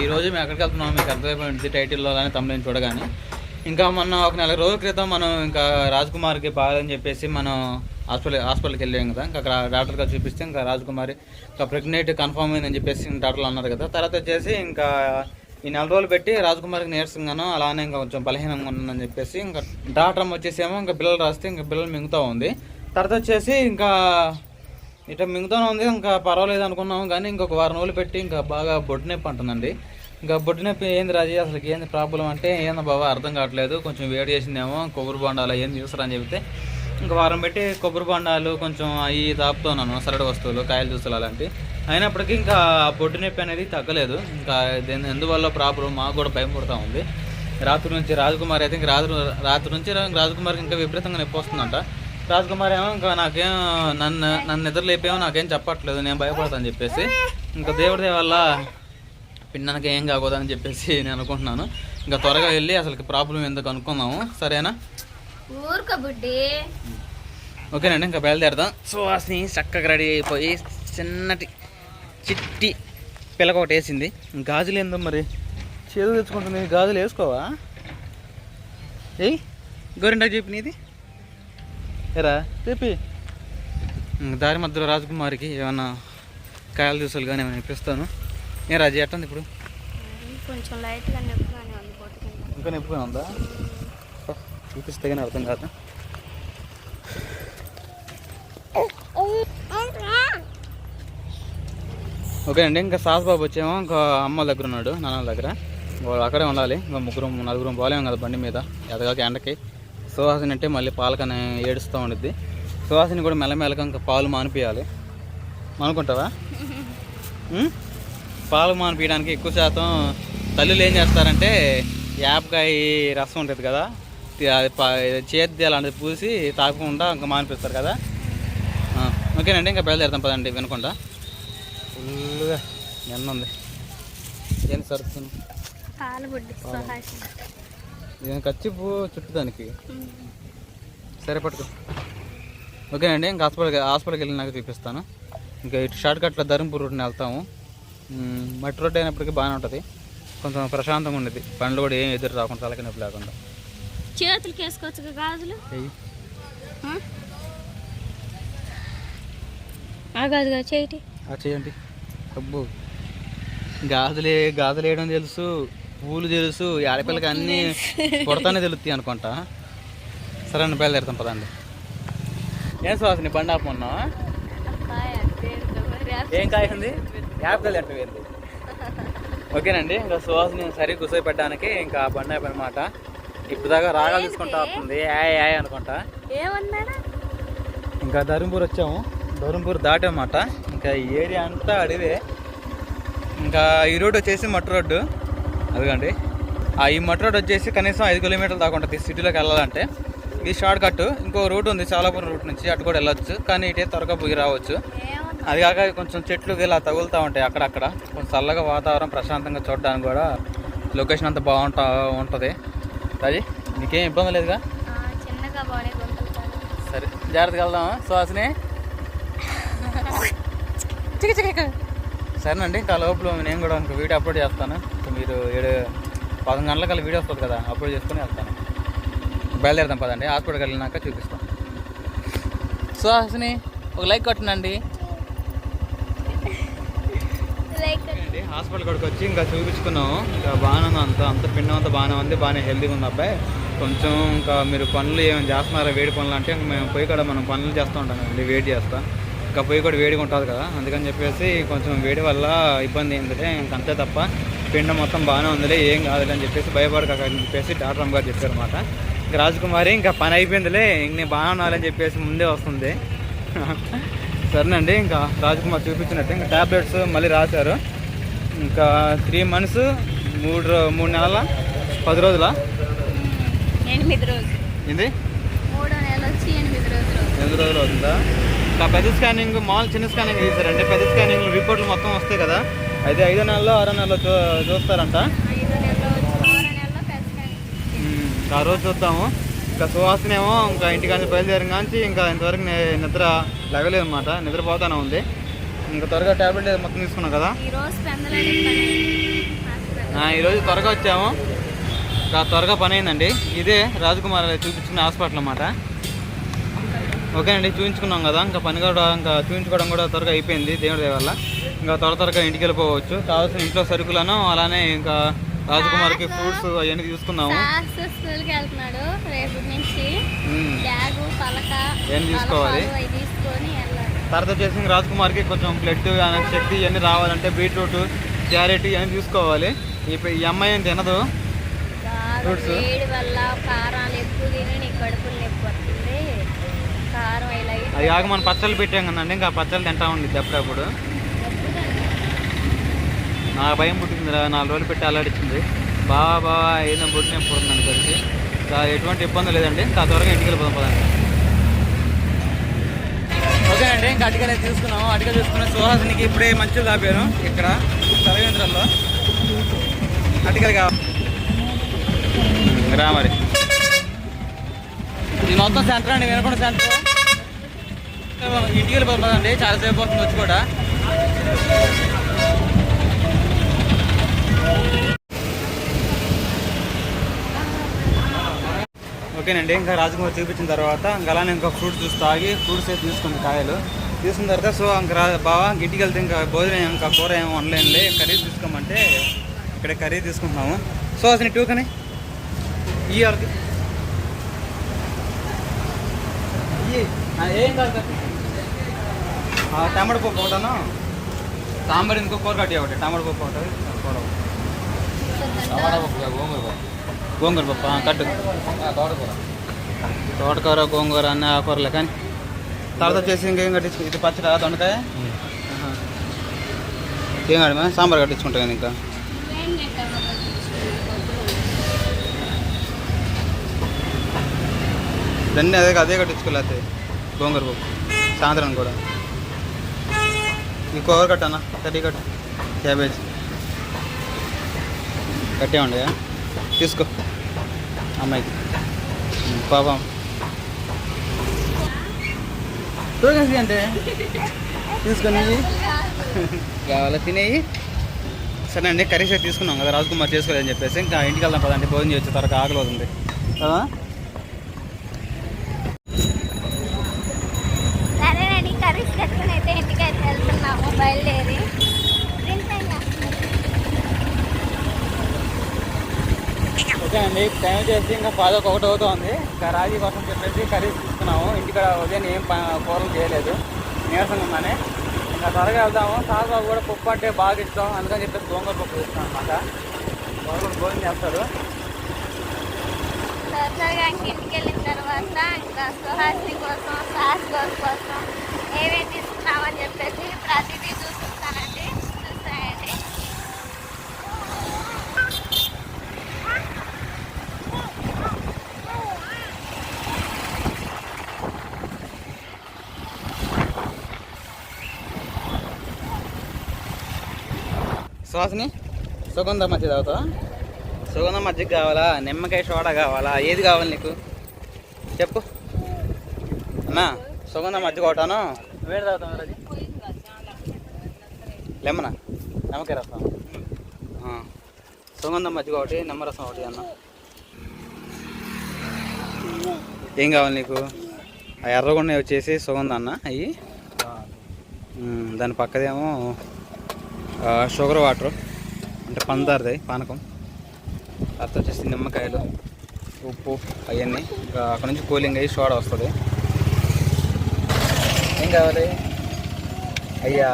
ఈ రోజు మేము ఎక్కడికి వెళ్తున్నాం మీకు అర్థమైపోయింది టైటిల్లో కానీ తమిళ చూడగానే. ఇంకా మొన్న ఒక నెల రోజుల క్రితం మనం ఇంకా రాజ్ కుమార్కి బాగాలని చెప్పేసి మనం హాస్పిటల్ హాస్పిటల్కి వెళ్ళాం కదా. ఇంకా అక్కడ డాక్టర్ గారు చూపిస్తే ఇంకా రాజ్కుమారి ఇంకా ప్రెగ్నెంట్ కన్ఫర్మ్ అయిందని చెప్పేసి డాక్టర్లు అన్నారు కదా. తర్వాత వచ్చేసి ఇంకా ఈ నెల రోజులు పెట్టి రాజకుమారికి నీరసంగాను అలానే ఇంకా కొంచెం బలహీనంగా ఉందని చెప్పేసి ఇంకా డాక్టర్ వచ్చేసేమో ఇంకా బిల్లలు రాస్తే ఇంకా బిల్లలు మింగుతూ ఉంది. తర్వాత వచ్చేసి ఇంకా ఇట్లా మిగతానే ఉంది ఇంకా పర్వాలేదు అనుకున్నాము కానీ ఇంకొక వారం రోజులు పెట్టి ఇంకా బాగా బొడ్డు నొప్పి అంటుందండి. ఇంకా బొడ్డు నొప్పి ఏంది రాజీ? అసలు ఏంది ప్రాబ్లం అంటే ఏంది బాబా అర్థం కావట్లేదు. కొంచెం వేడి చేసిందేమో కొబ్బరి బొండాలు ఏం తీసుకురా చెబితే ఇంకా వారం పెట్టి కొబ్బరి బొండాలు కొంచెం అవి తాపుతున్నాను సరడు వస్తువులు కాయలు జ్యూసులు అలాంటి అయినప్పటికీ ఇంకా బొడ్డు నొప్పి అనేది తగ్గలేదు. ఇంకా దీని ఎందువల్ల ప్రాబ్లం? మాకు కూడా భయం పడుతూ ఉంది. రాత్రి నుంచి రాజకుమారి అయితే ఇంకా రాత్రి రాత్రి నుంచి రాజకుమారికి ఇంకా విపరీతంగా నొప్పి వస్తుందంట. రాజకుమార్ ఏమో ఇంకా నాకేం నన్ను నన్ను నిద్ర లేపేమో నాకేం చెప్పట్లేదు నేను భయపడతాను చెప్పేసి. ఇంకా దేవుడి వల్ల పిన్నకి ఏం కాకూడదని చెప్పేసి నేను అనుకుంటున్నాను. ఇంకా త్వరగా వెళ్ళి అసలు ప్రాబ్లం ఎందుకు అనుకుందాము. సరేనా? ఊరుక బుడ్డి. ఓకేనండి ఇంకా బయలుదేరదాం. సువాసిని చక్కగా రెడీ అయిపోయి చిన్నటి చిట్టి పిల్లక ఒకటి వేసింది. గాజులు ఏందో మరి? చేదు తెచ్చుకుంటుంది. గాజులు వేసుకోవా? ఏయ్ గోరింటాకు చెప్పి చెప్పి ఇంక దారి మధ్యలో రాజకుమారికి ఏమన్నా కాయలు జ్యూసులు కానీ ఏమైనా ఇప్పిస్తాను. ఏ రాజు ఎట్టంది ఇప్పుడు? కొంచెం లైట్గా నొప్పిగానే ఉంది ఇంకా నొప్పిగా ఉందా? చూపిస్తే కానీ అర్థం కాదు. ఓకే అండి ఇంకా సాస్ బాబు వచ్చేమో ఇంకా అమ్మ దగ్గర ఉన్నాడు నాన్న దగ్గర. వాళ్ళు అక్కడే ఉండాలి ఇంకా ముగ్గురు నలుగురు పోలేము కదా బండి మీద ఎదగాక ఎండకి. సుహాసిని అంటే మళ్ళీ పాలకని ఏడుస్తూ ఉండిద్ది. సుహాసిని కూడా మెల్లమెల్లగా ఇంకా పాలు మానిపించాలి మానుకుంటావా? ఉం? పాలు మానిపించడానికి ఎక్కువ శాతం తల్లులు ఏం చేస్తారంటే యాప్కాయ రసం ఉంటుంది కదా అది ప- చేతి అలాంటిది పూసి తాగకుండా ఇంకా మానిపిస్తారు కదా. ఆ, ఓకేనండి ఇంకా బయలుదేరుతాం పదండి వినకుండా. ఫుల్గా ఎండ ఉంది. ఏంటి సరుకుతుంది? పాల బుడ్డి సుహాసి నేను కచ్చిపు చుట్టూ దానికి. సరే పట్టుకో. ఓకేనండి ఇంకా హాస్పిటల్కి హాస్పిటల్కి వెళ్ళినాక చూపిస్తాను. ఇంకా ఇటు షార్ట్ కట్లో ధర్మపూర్ రూట్ని వెళ్తాము. మట్టి రోడ్ అయినప్పటికీ బాగానే ఉంటుంది. కొంచెం ప్రశాంతంగా ఉండేది బండ్లు కూడా ఏం ఎదురు రాకుండా తలకి నొప్పి లేకుండా. చేతులకి వేసుకోవచ్చు గాజులు? చేయండి. అబ్బో. గాజులే గాజులు వేయడం తెలుసు. పూలు తెలుసు ఈ ఆడపిల్లకి అన్నీ కొడతానే తెలుస్తాయి అనుకుంటా. సరే అండి బయలుదేరుతాం పదండి. ఏం సువాసని బండి ఆపమన్నావా ఏం కాయ ఉంది? యాపిల్ ఎట్ట వేయండి ఓకేనండి ఇంకా సువాసని సరి కూర్చోపెట్టడానికి ఇంకా బండి అనమాట ఇప్పుడు దాకా రాగాలు తీసుకుంటా వస్తుంది యాయ్ యాయ్ అనుకుంటా. ఇంకా ధర్మపూర్ వచ్చాము. ధర్మపూర్ దాటామన్నమాట. ఇంకా ఈ ఏరియా అంతా అడివే. ఇంకా ఈ రోడ్ వచ్చేసి మట్టి రోడ్డు. అదిగండి. ఆ ఈ మట్టి రోడ్ వచ్చేసి కనీసం ఐదు కిలోమీటర్లు దాకా ఉంటుంది. సిటీలోకి వెళ్ళాలంటే ఇది షార్ట్ కట్ ఇంకో రూట్ ఉంది చాలాపురం రూట్ నుంచి అటు కూడా వెళ్ళొచ్చు. కానీ ఇటే త్వరగా పోయి రావచ్చు. అది కాక కొంచెం చెట్లు ఇలా తగులుతూ ఉంటాయి అక్కడక్కడ. కొంచెం చల్లగా వాతావరణం ప్రశాంతంగా చూడడానికి కూడా లొకేషన్ అంతా బాగుంటా ఉంటుంది. అది నీకేం ఇబ్బంది లేదుగా? సరే జాగ్రత్తగా వెళ్దామా? సుహాసిని? సరేనండి ఇంకా లోపల నేను కూడా ఇంకో వీడియో అప్లోడ్ చేస్తాను. మీరు ఏడు పదకొండు గంటలకల్లా వీడియో వస్తుంది కదా అప్లోడ్ చేసుకొని వెళ్తాను. బయలుదేరుతాం పదండి హాస్పిటల్కి వెళ్ళినాక చూపిస్తాం. సుహాసిని ఒక లైక్ అండి హాస్పిటల్ కాడికి వచ్చి ఇంకా చూపించుకున్నాము ఇంకా బాగానే ఉంది అంత అంత పిండం అంతా బాగానే ఉంది బాగానే హెల్తీగా ఉంది అబ్బాయి. కొంచెం ఇంకా మీరు పనులు ఏమైనా చేస్తున్నారా వేడి పనులు అంటే ఇంక మేము పోయి కూడా మనం పనులు చేస్తూ ఉంటాం కదండి వేడి చేస్తాం. ఇంకా పొయ్యి కూడా వేడిగా ఉంటుంది కదా అందుకని చెప్పేసి కొంచెం వేడి వల్ల ఇబ్బంది ఏంటంటే ఇంక అంతే తప్ప పిండం మొత్తం బాగానే ఉందిలే ఏం కాదులే అని చెప్పేసి భయపడక అని చెప్పేసి డాక్టర్ అమ్మ గారు చెప్పారు అనమాట ఇంకా రాజకుమారి ఇంకా పని అయిపోయిందిలే ఇంక నేను బాగానే ఉన్నాలని చెప్పేసి ముందే వస్తుంది. సరేనండి ఇంకా రాజకుమార్ చూపించినట్టు ఇంకా ట్యాబ్లెట్స్ మళ్ళీ రాశారు. ఇంకా త్రీ మంత్స్ మూడు రో- మూడు నెలల పది రోజుల? ఎనిమిది రోజులు. వచ్చి ఎనిమిది రోజులు అవుతుందా. ఇంకా పెద్ద స్కానింగ్ మామూలు చిన్న స్కానింగ్ తీసారంటే పెద్ద స్కానింగ్ రిపోర్ట్లు మొత్తం వస్తాయి కదా. అయితే ఐదో నెలలో ఆరో నెలలో చూ చూస్తారంట? ఆ రోజు చూద్దాము. ఇంకా సువాసనేమో ఇంకా ఇంటికి బయలుదేరిన కాంచి ఇంకా ఇంతవరకు నిద్ర లెగలేదు అనమాట నిద్రపోతానే ఉంది. ఇంకా త్వరగా ట్యాబ్లెట్ మొత్తం తీసుకున్నాం కదా? ఈరోజు త్వరగా వచ్చాము. ఇంకా త్వరగా పని అయిందండి. ఇదే రాజకుమార్ చూపించిన హాస్పిటల్ అన్నమాట. ఓకే అండి చూపించుకున్నాం కదా. ఇంకా పని కూడా ఇంకా చూపించుకోవడం కూడా త్వరగా అయిపోయింది దేవుడి వల్ల. ఇంకా త్వర త్వరగా ఇంటికి వెళ్ళిపోవచ్చు. కావాల్సిన ఇంట్లో సరుకులను అలానే ఇంకా రాజకుమార్కి ఫ్రూట్స్ అవన్నీ తీసుకున్నాము సాస్ స్కూల్కి వెళ్తున్నాడు రేపు నుంచి. ఉమ్. బ్యాగు పలక ఏం తీసుకోవాలి? తర్వాత వచ్చేసి రాజకుమార్కి కొంచెం బ్లడ్ శక్తి ఇవన్నీ రావాలంటే బీట్రూట్ క్యారెట్ ఇవన్నీ తీసుకోవాలి. ఈ అమ్మాయి ఏం తినదు. బాగా Fruits? వేడి వల్ల కారాలు ఎక్కువ తిని నీ కడుపులు నొప్పి వస్తుంది. కారం ఇలా అవి ఆగ మనం పచ్చళ్ళు పెట్టాం కదండి ఇంకా పచ్చళ్ళు తింటా ఉండిద్ది అప్పుడప్పుడు. నా భయం పుట్టింది నాలుగు రోజులు పెట్టి అల్లాడిచ్చింది బావా బావా ఏదో పుట్టిన పుడుతుందని కలిసి ఇంకా ఎటువంటి ఇబ్బంది లేదండి ఇంకా త్వరగా ఇంటికి వెళ్ళిపోదాం పదండి. ఓకే అండి ఇంకా అటికలు అయితే తీసుకున్నాము. అటికలు తీసుకున్న సుహాసినికి ఇప్పుడే మంచిగా తాపాను ఇక్కడ తలవేంద్రంలో అటికలు కావాలి. రా మరి. ఇది మొత్తం సెంటర్ అండి వినకుండా సెంటర్. ఇంటికి వెళ్ళిపోతుందండి చాలాసేపు అవుతుంది వచ్చి కూడా. ఓకేనండి ఇంకా రాజకుమార్ చూపించిన తర్వాత ఇంకా అలానే ఇంకా ఫ్రూట్స్ జ్యూస్ తాగి ఫ్రూట్స్ అయితే తీసుకుంది కాయలు. తీసుకున్న తర్వాత సో ఇంకా రా బావా ఇంటికి వెళ్తే ఇంకా భోజనం ఇంకా కూర ఏమో వండలేనులే కర్రీ తీసుకోమంటే ఇక్కడ కర్రీ తీసుకుంటున్నాము. సో అసలు టూ ఈ వరకు ఏం కాదు టమాటో పప్పు ఒకటాను సాంబార్ ఇంకో కూర కట్టి ఒకటి టమాటో పప్పు ఒకటి కూర ఒకటి. గోంగూర పప్పు కట్టు. తోటకూర గోంగూర అన్న ఆకూరలే కానీ తర్వాత వచ్చేసి ఇంకేం కట్టించుకు ఇది పచ్చడి దొండకాయ? ఏం కాదు సాంబార్ కట్టించుకుంటా కానీ ఇంకా. ఇవన్నీ అదే అదే కట్టించుకోలేతే గోంగూర పప్పు. సాయంత్రం కూడా. ఈ కూర కట్టనా కర్రీ కట్టు. క్యాబేజ్. కట్టేమండి తీసుకో. అమ్మాయికి. పాపం. తోగేసి అంటే? తీసుకొని కావాలా తినేయి. సరే అండి కర్రీస్ తీసుకున్నాం కదా రాజ్కుమార్ చేసుకోలేదని చెప్పేసి. ఇంకా ఇంటికి వెళ్దాం పదండి భోజనం చేయొచ్చు త్వరగా ఆకలి అవుతుంది. కదా సరేనండి కర్రీస్ కట్టుకుని అయితే ఇంటికి అయితే వెళ్తున్నాము బయలుదేరి ఓకే అండి. టైం చేసి ఇంకా పాదొక ఒకటి అవుతుంది. ఇంకా రాజీ కోసం చెప్పేసి కర్రీస్ తీసుకున్నాము. ఇంటికాడ ఉదయం ఏం కూరలు చేయలేదు. నీరసంగా ఉందని. ఇంకా త్వరగా వెళ్దాము. సాగుబాబు కూడా పప్పు అంటే బాగా ఇష్టం. అందుకని చెప్పేసి గోంగూర పప్పు ఇస్తాం అనమాట గోంగూర భోజనం చేస్తారు. త్వరగా ఇంటికి వెళ్ళిన తర్వాత ఇంకా సుహాసిని కోసం సాస్ కోసం ఏమేమి తీసుకున్నామని చెప్పేసి ప్రతిదీ చూసి సుహాసిని సుగంధ మజ్జిగ తాగుతావా? సుగంధ మజ్జిగ కావాలా? నిమ్మకాయ సోడా కావాలా? ఏది కావాలి నీకు? చెప్పు. అన్నా సుగంధ మజ్జిగ ఒకటాను. వేడి తాగుతాం రాజీ లెమనా? నిమ్మకాయ రసం. సుగంధ మజ్జిగ ఒకటి నిమ్మరసం ఒకటి అన్న. ఏం కావాలి నీకు? ఆ ఎర్రగొండ వచ్చేసి సుగంధ అన్న అవి దాని పక్కదేమో షుగర్ వాటర్ అంటే పందారది పానకం. తర్వాత వచ్చేసి నిమ్మకాయలు ఉప్పు అవన్నీ. ఇంకా అక్కడ నుంచి కూలింగ్ అయ్యి సోడా వస్తుంది. ఏం కావాలి? అయ్యా.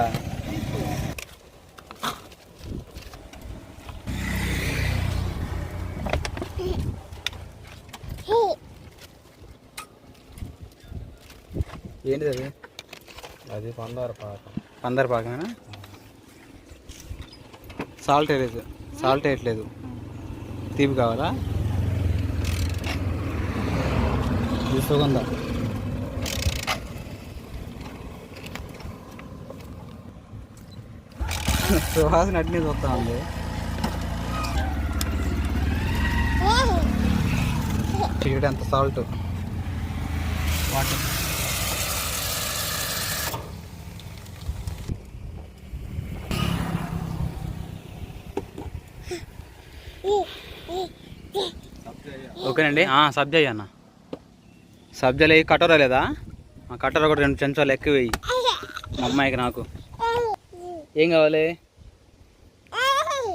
ఏంటిది అది? అది పందారు పాక. పందర పాకమేనా? సాల్ట్ వేయలేదు. సాల్ట్ వేయట్లేదు. తీపి కావాలా? ఇది సుగంధ. సుహాసిన అట్నే చూస్తా ఉంది. చీకటి ఎంత సాల్ట్. వాటర్. ఓకేనండి. ఆ, సబ్జా అన్న. సబ్జాలు వేయి కటోరా లేదా? ఆ ఒకటి కూడా రెండు చెంచాలు ఎక్కువ వేయి. మా అమ్మాయికి నాకు. ఏం కావాలి?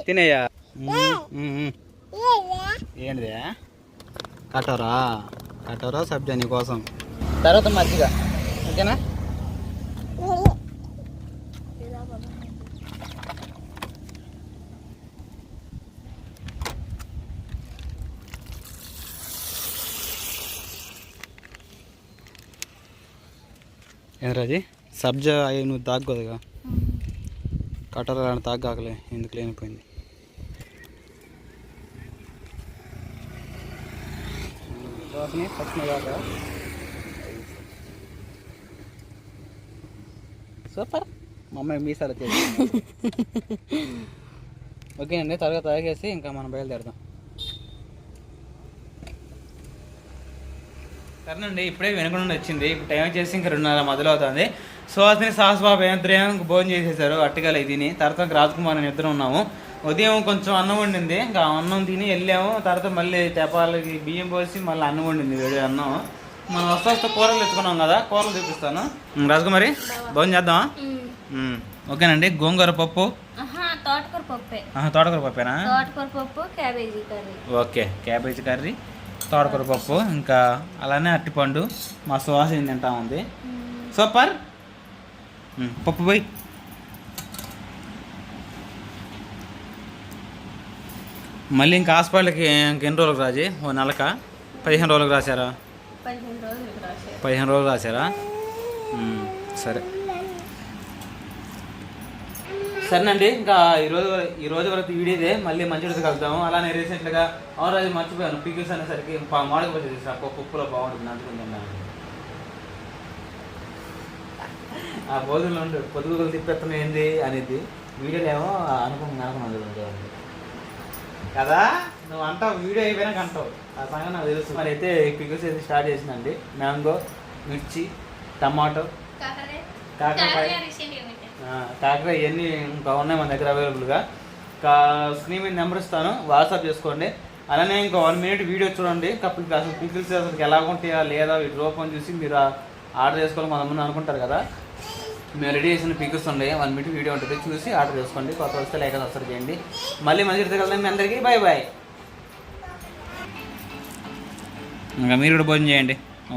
తినేయా మ్మ్, మ్మ్, మ్మ్. కటోరా? కటోరా సబ్జా నీ కోసం. తర్వాత మజ్జిగ. ఓకేనా? ఏంద్రాజీ సబ్జా అవి నువ్వు తాగకూడదుగా? కటోరా లాంటి తాగాకలే ఎందుకు లేనిపోయింది. సూపర్. మా అమ్మాయి మీసాలు వచ్చేది ఓకే అండి త్వరగా తాగేసి ఇంకా మనం బయలుదేరదాం. సరేనండి ఇప్పుడే వెనుకుండా వచ్చింది. ఇప్పుడు టైం వచ్చేసి ఇంకా రెండున్నర మొదలవుతుంది సుహాసిని సాహస్ బాబు ఏమంత్రం భోజనం చేసేసారు అట్టుగాలి తిని. తర్వాత ఇంకా రాజ్కుమార్ అని ఇద్దరు ఉన్నాము. ఉదయం కొంచెం అన్నం వండింది. ఇంకా అన్నం తిని వెళ్ళాము. తర్వాత మళ్ళీ తెపాలకి బియ్యం పోసి మళ్ళీ అన్నం వండింది. వేడి అన్నం. మనం వస్తా వస్తా కూరలు తెచ్చుకున్నాం కదా కూరలు చూపిస్తాను రాజకుమారి భోజనం చేద్దామా? ఓకేనండి. గోంగూర పప్పు? తోటకూర పప్పేనా? తోటకూర పప్పు cabbage curry. Okay cabbage curry. తోటకూర పప్పు ఇంకా అలానే అట్టిపండు మా సువాసన తింటా ఉంది. సూపర్. పప్పు పోయి మళ్ళీ ఇంకా హాస్పిటల్కి ఇంకెన్ని రోజులకు రాజీ? ఓ నెలక? పదిహేను రోజులకు రాశారా? పదిహేను రోజులు రాశారు. సరే. సరేనండి ఇంకా ఈరోజు ఈ రోజు వరకు వీడియో ఇదే మళ్ళీ మంచి రోజు కలుద్దాము. అలానే రీసెంట్గా అవును రాజు మర్చిపోయాను. పికిల్స్ అనేసరికి పచ్చి తీసుకురా పప్పు ఉప్పులో బాగుంటుంది అందుకుంటున్నాను ఆ బోధులు ఉండు పొదుగులు తిప్పెత్తనం ఏంది అనేది వీడియోలో ఏమో అనుకున్నాను అనుకున్నాను కదా? నువ్వు అంటావు వీడియో అయిపోయినాక అంటావు ఆ సంగతి నాకు తెలుసు. మరి అయితే పికిల్స్ అయితే స్టార్ట్ చేసిందండి మ్యాంగో మిర్చి టమాటో కాకరే కాకరకాయ. కాకరకాయ ఇవన్నీ ఇంకా ఉన్నాయి మన దగ్గర అవైలబుల్గా? ఇంకా స్క్రీన్ మీద నెంబర్ ఇస్తాను వాట్సాప్ చేసుకోండి. అలానే ఇంకా వన్ మినిట్ వీడియో చూడండి. కప్పులు అసలు పికిల్స్ అసలు ఎలా ఉంటాయా లేదా? వీటి రూపం చూసి మీరు ఆర్డర్ చేసుకోవాలి కొంతమంది అనుకుంటారు కదా. మేము రెడీ చేసిన పికిల్స్ ఉన్నాయి. వన్ మినిట్ వీడియో ఉంటుంది. చూసి ఆర్డర్ చేసుకోండి. కొత్త వస్తే లేక అసలు చేయండి. మళ్ళీ మంచి కలుద్దాం మీ అందరికీ. Bye bye. ఇంకా మీరు కూడా భోజనం చేయండి. ఓ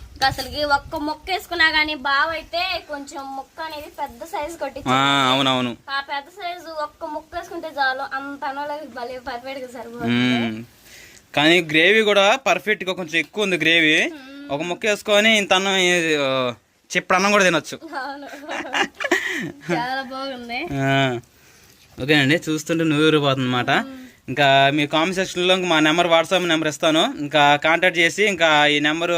అసలుకి ఒక్క మొక్క వేసుకున్నా గానీ బావ అయితే కొంచెం ముక్క అనేది పెద్ద సైజు కొట్టి అవునవును. ఆ పెద్ద సైజు ఒక్క ముక్క వేసుకుంటే చాలు. అంత అనోళ్ళకి భలే పర్ఫెక్ట్గా సరిపోతుంది. కానీ గ్రేవీ కూడా పర్ఫెక్ట్గా కొంచెం ఎక్కువ ఉంది గ్రేవీ ఒక ముక్క వేసుకొని ఇంత అన్నం చిప్పుడు అన్నం కూడా తినొచ్చు. చాలా బాగుంది. ఓకేనండి చూస్తుంటే నూరిపోతుంది అనమాట ఇంకా మీ కామెంట్ సెక్షన్లో మా నెంబర్ వాట్సాప్ నెంబర్ ఇస్తాను. ఇంకా కాంటాక్ట్ చేసి ఇంకా ఈ నెంబరు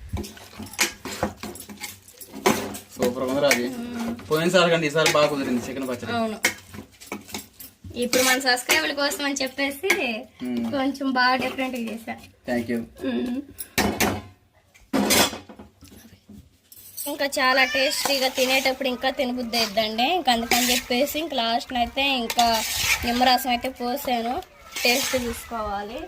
సూపర్ ఉందిరా అది పోయినసారి కంటే ఈసారి బాగా కుదిరింది చికెన్ పచ్చడి. అవును. ఇప్పుడు మన సబ్స్క్రైబర్ల కోసం అని చెప్పేసి. కొంచెం బాగా డిఫరెంట్గా చేశా. థ్యాంక్ యూ ఇంకా చాలా టేస్టీగా తినేటప్పుడు ఇంకా తినబుద్ధి అయిద్దండి ఇంకా అందుకని చెప్పేసి ఇంకా లాస్ట్ అయితే ఇంకా నిమ్మరసం అయితే పోసాను. టేస్ట్ చూసుకోవాలి.